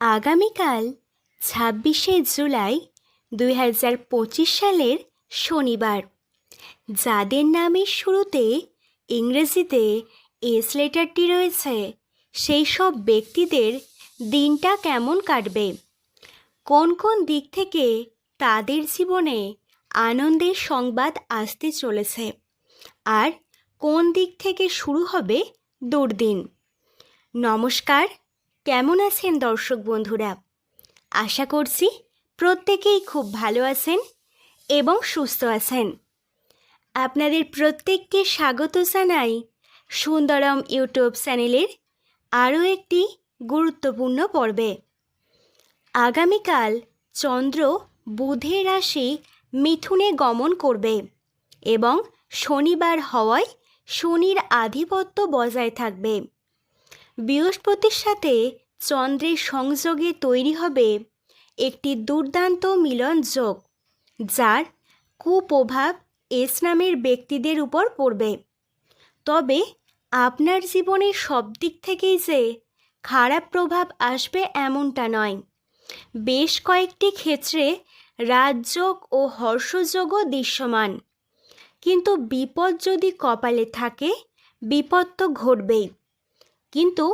আগামীকাল ছাব্বিশে জুলাই দুই হাজার পঁচিশ সালের শনিবার। যাদের নামের শুরুতে ইংরেজিতে এস লেটারটি রয়েছে, সেই সব ব্যক্তিদের দিনটা কেমন কাটবে? কোন কোন দিক থেকে তাদের জীবনে আনন্দের সংবাদ আসতে চলেছে? আর কোন দিক থেকে শুরু হবে দুর্দিন? নমস্কার কেমন আছেন দর্শক বন্ধুরা? আশা করছি প্রত্যেকেই খুব ভালো আছেন এবং সুস্থ আছেন। আপনাদের প্রত্যেককে স্বাগত জানাই সুন্দরম ইউটিউব চ্যানেলের আরও একটি গুরুত্বপূর্ণ পর্বে। আগামীকাল চন্দ্র বুধের রাশি মিথুনে গমন করবে এবং শনিবার হওয়ায় শনির আধিপত্য বজায় থাকবে। বৃহস্পতির সাথে চন্দ্রের সংযোগে তৈরি হবে একটি দুর্দান্ত মিলন যোগ, যার কুপ্রভাব এস নামের ব্যক্তিদের উপর পড়বে। তবে আপনার জীবনের সব দিক থেকেই যে খারাপ প্রভাব আসবে এমনটা নয়। বেশ কয়েকটি ক্ষেত্রে রাজযোগ ও হর্ষযোগও দৃশ্যমান। কিন্তু বিপদ যদি কপালে থাকে, বিপদ তো ঘটবেই। কিন্তু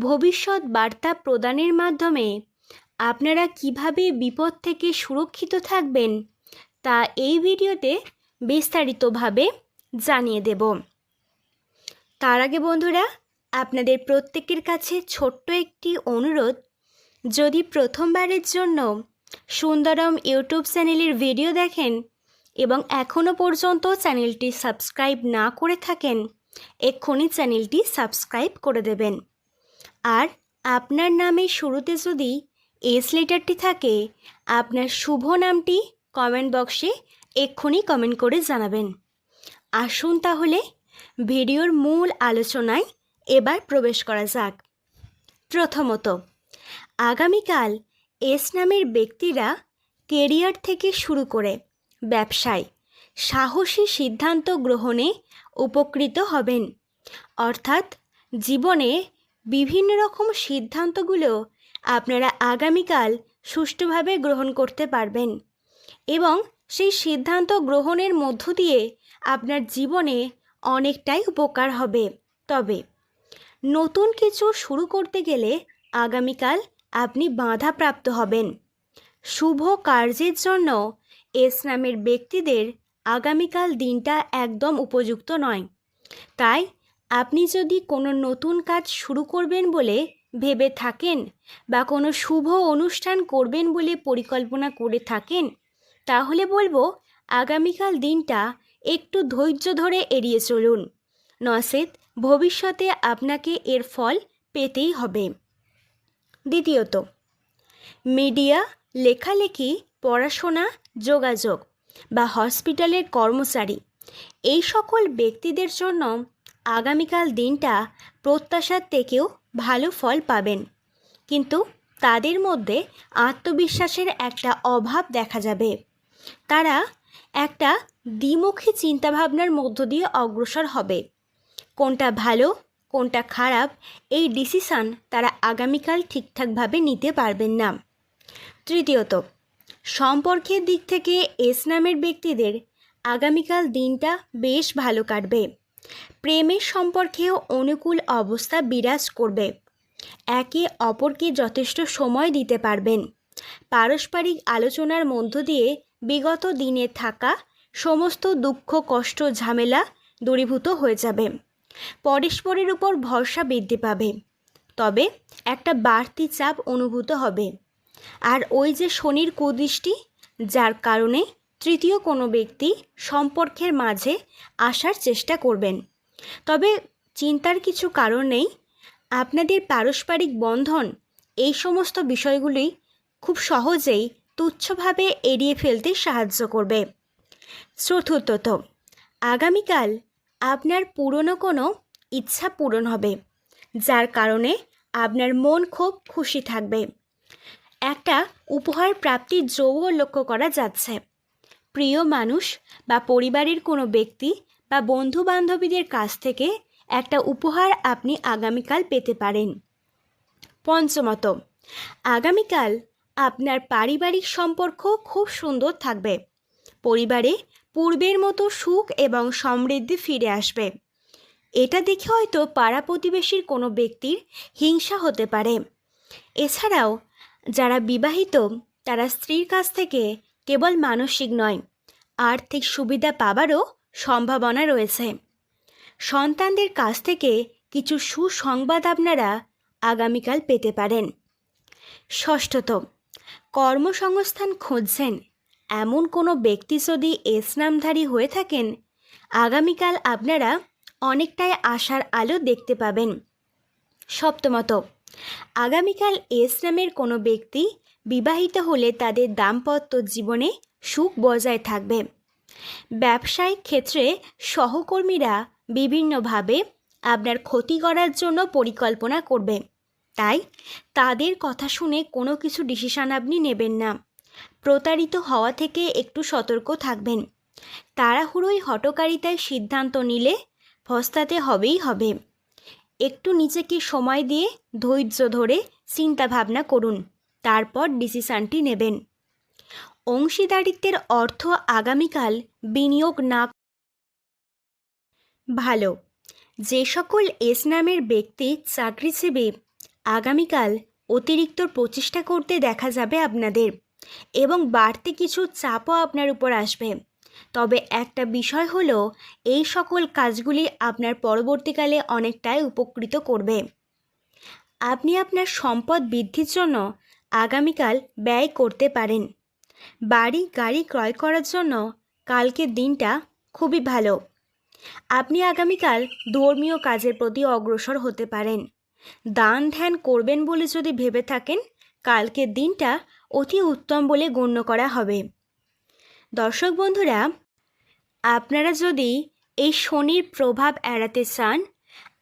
ভবিষ্যৎ বার্তা প্রদানের মাধ্যমে আপনারা কীভাবে বিপদ থেকে সুরক্ষিত থাকবেন, তা এই ভিডিওতে বিস্তারিতভাবে জানিয়ে দেব। তার আগে বন্ধুরা, আপনাদের প্রত্যেকের কাছে ছোট্ট একটি অনুরোধ। যদি প্রথমবারের জন্য সুন্দরম ইউটিউব চ্যানেলের ভিডিও দেখেন এবং এখনও পর্যন্ত চ্যানেলটি সাবস্ক্রাইব না করে থাকেন এক্ষুনি চ্যানেলটি সাবস্ক্রাইব করে দেবেন। আর আপনার নামের শুরুতে যদি এস লেটারটি থাকে, আপনার শুভ নামটি কমেন্ট বক্সে এক্ষুনি কমেন্ট করে জানাবেন। আসুন তাহলে ভিডিওর মূল আলোচনায় এবার প্রবেশ করা যাক। প্রথমত, আগামীকাল এস নামের ব্যক্তিরা কেরিয়ার থেকে শুরু করে ব্যবসায় সাহসী সিদ্ধান্ত গ্রহণে উপকৃত হবেন। অর্থাৎ জীবনে বিভিন্ন রকম সিদ্ধান্তগুলো আপনারা আগামীকাল সুষ্ঠুভাবে গ্রহণ করতে পারবেন এবং সেই সিদ্ধান্ত গ্রহণের মধ্য দিয়ে আপনার জীবনে অনেকটাই উপকার হবে। তবে নতুন কিছু শুরু করতে গেলে আগামীকাল আপনি বাধাপ্রাপ্ত হবেন। শুভ কার্যের জন্য এস নামের ব্যক্তিদের আগামীকাল দিনটা একদম উপযুক্ত নয়। তাই আপনি যদি কোনো নতুন কাজ শুরু করবেন বলে ভেবে থাকেন বা কোনো শুভ অনুষ্ঠান করবেন বলে পরিকল্পনা করে থাকেন, তাহলে বলব আগামীকাল দিনটা একটু ধৈর্য ধরে এড়িয়ে চলুন। নসেত ভবিষ্যতে আপনাকে এর ফল পেতেই হবে। দ্বিতীয়ত, মিডিয়া, লেখালেখি, পড়াশোনা, যোগাযোগ। বা হসপিটালের কর্মচারী। এই সকল ব্যক্তিদের জন্য আগামীকাল দিনটা প্রত্যাশার থেকেও ভালো ফল পাবেন। কিন্তু তাদের মধ্যে আত্মবিশ্বাসের একটা অভাব দেখা যাবে। তারা একটা দ্বিমুখী চিন্তাভাবনার মধ্য দিয়ে অগ্রসর হবে। কোনটা ভালো, কোনটা খারাপ, এই ডিসিশান তারা আগামীকাল ঠিকঠাকভাবে নিতে পারবেন না। তৃতীয়ত সম্পর্কের দিক থেকে এস নামের ব্যক্তিদের আগামীকাল দিনটা বেশ ভালো কাটবে। প্রেমের সম্পর্কেও অনুকূল অবস্থা বিরাজ করবে। একে অপরকে যথেষ্ট সময় দিতে পারবেন। পারস্পরিক আলোচনার মধ্য দিয়ে বিগত দিনে থাকা সমস্ত দুঃখ, কষ্ট, ঝামেলা দূরীভূত হয়ে যাবে। পরস্পরের উপর ভরসা বৃদ্ধি পাবে। তবে একটা বাড়তি চাপ অনুভূত হবে। আর ওই যে শনির কুদৃষ্টি, যার কারণে তৃতীয় কোনো ব্যক্তি সম্পর্কের মাঝে আসার চেষ্টা করবেন। তবে চিন্তার কিছু কারণ নেই। আপনাদের পারস্পরিক বন্ধন এই সমস্ত বিষয়গুলি খুব সহজেই তুচ্ছভাবে এড়িয়ে ফেলতে সাহায্য করবে। চতুর্থত, আগামীকাল আপনার পুরনো কোনো ইচ্ছা পূরণ হবে, যার কারণে আপনার মন খুব খুশি থাকবে। একটা উপহার প্রাপ্তির যোগও লক্ষ্য করা যাচ্ছে। প্রিয় মানুষ বা পরিবারের কোনো ব্যক্তি বা বন্ধু বান্ধবীদের কাছ থেকে একটা উপহার আপনি আগামীকাল পেতে পারেন। পঞ্চমত, আগামীকাল আপনার পারিবারিক সম্পর্ক খুব সুন্দর থাকবে। পরিবারে পূর্বের মতো সুখ এবং সমৃদ্ধি ফিরে আসবে। এটা দেখে হয়তো পাড়া প্রতিবেশীর কোনো ব্যক্তির হিংসা হতে পারে। এছাড়াও যারা বিবাহিত, তারা স্ত্রীর কাছ থেকে কেবল মানসিক নয়, আর্থিক সুবিধা পাবারও সম্ভাবনা রয়েছে। সন্তানদের কাছ থেকে কিছু সুসংবাদ আপনারা আগামীকাল পেতে পারেন। ষষ্ঠত, কর্মসংস্থান খুঁজছেন। এমন কোনো ব্যক্তি যদি এস নামধারী হয়ে থাকেন, আগামীকাল আপনারা অনেকটাই আশার আলো দেখতে পাবেন। সপ্তমত আগামীকাল এস নামের কোনো ব্যক্তি বিবাহিত হলে তাদের দাম্পত্য জীবনে সুখ বজায় থাকবে। ব্যবসায়িক ক্ষেত্রে সহকর্মীরা বিভিন্নভাবে আপনার ক্ষতি করার জন্য পরিকল্পনা করবে। তাই তাদের কথা শুনে কোনো কিছু ডিসিশন আপনি নেবেন না। প্রতারিত হওয়া থেকে একটু সতর্ক থাকবেন। তাড়াহুড়োই হটকারিতায় সিদ্ধান্ত নিলে ফস্তাতে হবেই হবে। একটু নিজেকে সময় দিয়ে ধৈর্য ধরে চিন্তা ভাবনা করুন, তারপর ডিসিশানটি নেবেন। অংশীদারিত্বের অর্থ আগামীকাল বিনিয়োগ না ভালো। যে সকল এস নামের ব্যক্তি চাকরিজীবী, আগামীকাল অতিরিক্ত প্রচেষ্টা করতে দেখা যাবে আপনাদের এবং বাড়তি কিছু চাপও আপনার উপর আসবে। তবে একটা বিষয় হলো, এই সকল কাজগুলি আপনার পরবর্তীকালে অনেকটাই উপকৃত করবে। আপনি আপনার সম্পদ বৃদ্ধির জন্য আগামীকাল ব্যয় করতে পারেন। বাড়ি গাড়ি ক্রয় করার জন্য কালকের দিনটা খুবই ভালো। আপনি আগামীকাল ধর্মীয় কাজের প্রতি অগ্রসর হতে পারেন। দান ধ্যান করবেন বলে যদি ভেবে থাকেন, কালকের দিনটা অতি উত্তম বলে গণ্য করা হবে। দর্শক বন্ধুরা, আপনারা যদি এই শনির প্রভাব এড়াতে চান,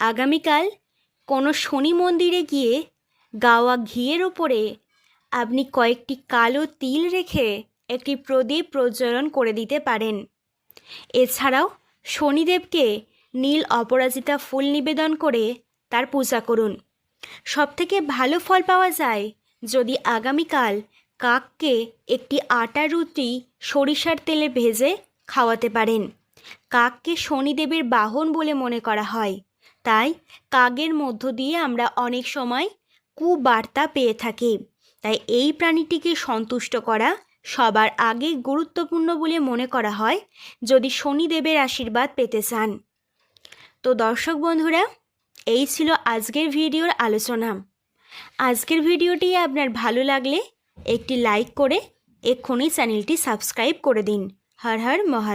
আগামীকাল কোনো শনি মন্দিরে গিয়ে গাওয়া ঘিয়ের ওপরে আপনি কয়েকটি কালো তিল রেখে একটি প্রদীপ প্রজ্বলন করে দিতে পারেন। এছাড়াও শনিদেবকে নীল অপরাজিতা ফুল নিবেদন করে তার পূজা করুন। সবথেকে ভালো ফল পাওয়া যায় যদি আগামীকাল কাককে একটি আটা রুটি সরিষার তেলে ভেজে খাওয়াতে পারেন। কাককে শনিদেবের বাহন বলে মনে করা হয়। তাই কাকের মধ্য দিয়ে আমরা অনেক সময় কুবার্তা পেয়ে থাকি। তাই এই প্রাণীটিকে সন্তুষ্ট করা সবার আগে গুরুত্বপূর্ণ বলে মনে করা হয় যদি শনিদেবের আশীর্বাদ পেতে চান। তো দর্শক বন্ধুরা, এই ছিল আজকের ভিডিওর আলোচনা। আজকের ভিডিওটি আপনার ভালো লাগলে একটি লাইক করে এক্ষুনি চ্যানেলটি সাবস্ক্রাইব করে দিন। হর হর মহা